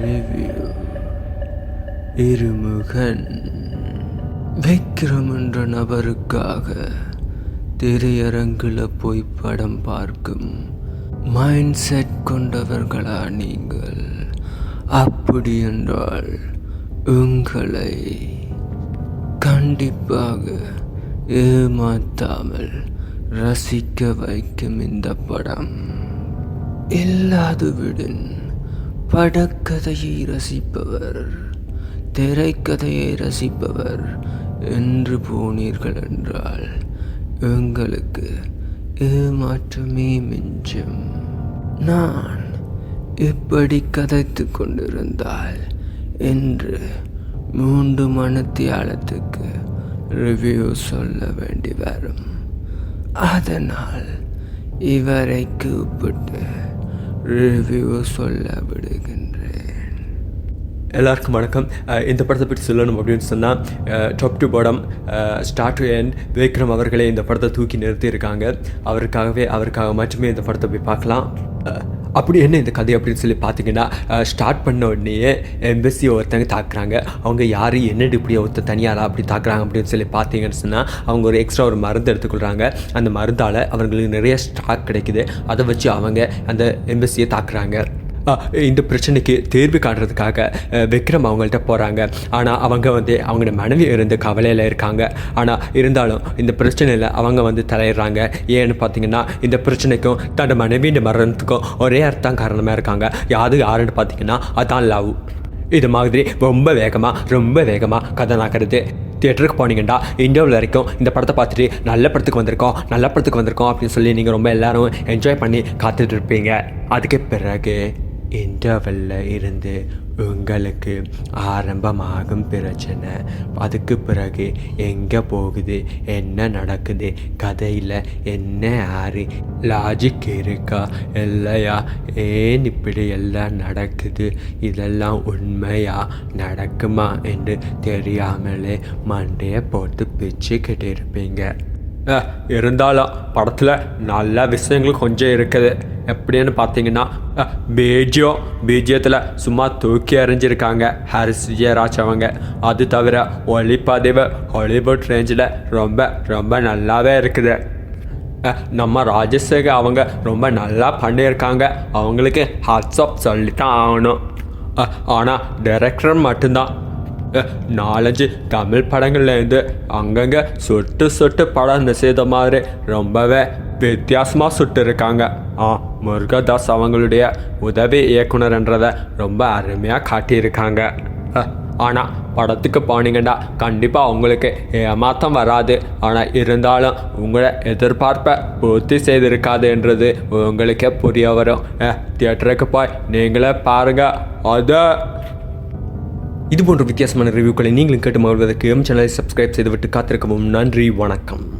Review Iru Mugan. Vikram என்ற நபருக்காக திரையரங்கில் போய் படம் பார்க்கும் மைண்ட் செட் கொண்டவர்களா நீங்கள்? அப்படி என்றால் உங்களை கண்டிப்பாக ஏமாத்தாமல் ரசிக்க வைக்கும் இந்த படம். இல்லாதுவிடின் படக்கதையை ரசிப்பவர் திரைக்கதையை ரசிப்பவர் என்று போனீர்கள் என்றால் எங்களுக்கு ஏமாற்றமே மிஞ்சும். நான் இப்படி கதைத்து கொண்டிருந்தால் என்று மூன்று மணத்தியாலத்துக்கு ரிவ்யூ சொல்ல வேண்டி வரும். அதனால் இவரை கூப்பிட்டு ரிவ்யூ சொல்ல விடுகின்றேன் எல்லாருக்கும் வணக்கம். இந்த படத்தை பற்றி சொல்லணும் அப்படின்னு சொன்னால் top to bottom start to end Vikram அவர்களே இந்த படத்தை தூக்கி நிறுத்தியிருக்காங்க. அவருக்காகவே அவருக்காக மட்டுமே இந்த படத்தை போய் பார்க்கலாம். அப்படி என்ன இந்த கதை அப்படின்னு சொல்லி பார்த்தீங்கன்னா ஸ்டார்ட் பண்ண உடனேயே எம்பசி ஒருத்தங்க தாக்குறாங்க. அவங்க யார் என்னடி இப்படி ஒருத்தர் தனியாரா அப்படி தாக்குறாங்க அப்படின்னு சொல்லி பார்த்தீங்கன்னு சொன்னால் அவங்க ஒரு எக்ஸ்ட்ரா ஒரு மருந்து எடுத்துக்கொள்கிறாங்க அந்த மருந்தால் அவங்களுக்கு நிறைய ஸ்டாக் கிடைக்குது. அதை வச்சு அவங்க அந்த எம்பசியை தாக்குறாங்க. இந்த பிரச்சனைக்கு தீர்வு காட்டுறதுக்காக விக்ரம் அவங்கள்ட்ட போகிறாங்க ஆனால் அவங்க வந்து அவங்களோட மனைவி இருந்து கவலையில் இருக்காங்க. ஆனால் இருந்தாலும் இந்த பிரச்சனையில் அவங்க வந்து தலையிடுறாங்க. ஏன்னு பார்த்தீங்கன்னா இந்த பிரச்சனைக்கும் தன்னோட மனைவியின் மரணத்துக்கும் ஒரே அர்த்தம் காரணமாக இருக்காங்க. யாது யாருன்னு பார்த்தீங்கன்னா அதான் லவ். இது மாதிரி ரொம்ப வேகமாக ரொம்ப வேகமாக கதை நகருது தியேட்டருக்கு போனீங்கன்னா இந்தியாவில் வரைக்கும் இந்த படத்தை பார்த்துட்டு நல்ல படத்துக்கு வந்திருக்கோம் நல்ல படத்துக்கு வந்திருக்கோம் அப்படின்னு சொல்லி நீங்கள் ரொம்ப எல்லாரும் என்ஜாய் பண்ணி காத்துட்டு இருப்பீங்க. அதுக்கு பிறகு இன்டர்வெல்ல இருந்து உங்களுக்கு ஆரம்பமாகும் பிரச்சனை. அதுக்கு பிறகு எங்கே போகுது? என்ன நடக்குது? கதையில் என்ன ஆறு? லாஜிக் இருக்கா? இல்லையா? ஏன் இப்படி எல்லாம் நடக்குது? இதெல்லாம் உண்மையா? நடக்குமா? என்று தெரியாமலே மண்டையை போட்டு பிச்சுக்கிட்டு இருப்பீங்க. இருந்தாலும் படத்தில் நல்ல விஷயங்கள் கொஞ்சம் இருக்குது. எப்படின்னு பார்த்தீங்கன்னா பீஜியம் பீஜியத்தில் சும்மா தூக்கி எறிஞ்சிருக்காங்க. ஹாரிஸ் விஜயராஜ் அவங்க. அது தவிர ஒளிப்பதிவு ஹாலிவுட் ரேஞ்சில் ரொம்ப ரொம்ப நல்லாவே இருக்குது. நம்ம ராஜசேகர் அவங்க ரொம்ப நல்லா பண்ணியிருக்காங்க. அவங்களுக்கு ஹாட்ஸ்அப் சொல்லித்தான் ஆகணும். ஆனால் டைரக்டர் மட்டும்தான். நாலஞ்சு தமிழ் படங்கள்லேருந்து அங்கங்கே சொட்டு சொட்டு படம் செய்த மாதிரி ரொம்பவே வித்தியாசமாக சுட்டு இருக்காங்க ஆ முருகதாஸ் அவங்களுடைய உதவி இயக்குனர்ன்றதை ரொம்ப அருமையாக காட்டியிருக்காங்க. ஆனால் படத்துக்கு போனீங்கன்னா கண்டிப்பாக உங்களுக்கு ஏமாற்றம் வராது. ஆனால் இருந்தாலும் உங்களை எதிர்பார்ப்பை பூர்த்தி செய்திருக்காதுன்றது உங்களுக்கே புரிய வரும். தியேட்டருக்கு போய் நீங்களே பாருங்கள் அதை இது போன்ற வித்தியாசமான ரிவ்யூக்களை நீங்களும் கேட்டு மகிழ்வதற்கு எம் சேனலை சப்ஸ்கிரைப் செய்துவிட்டு காத்திருக்கவும். நன்றி வணக்கம்.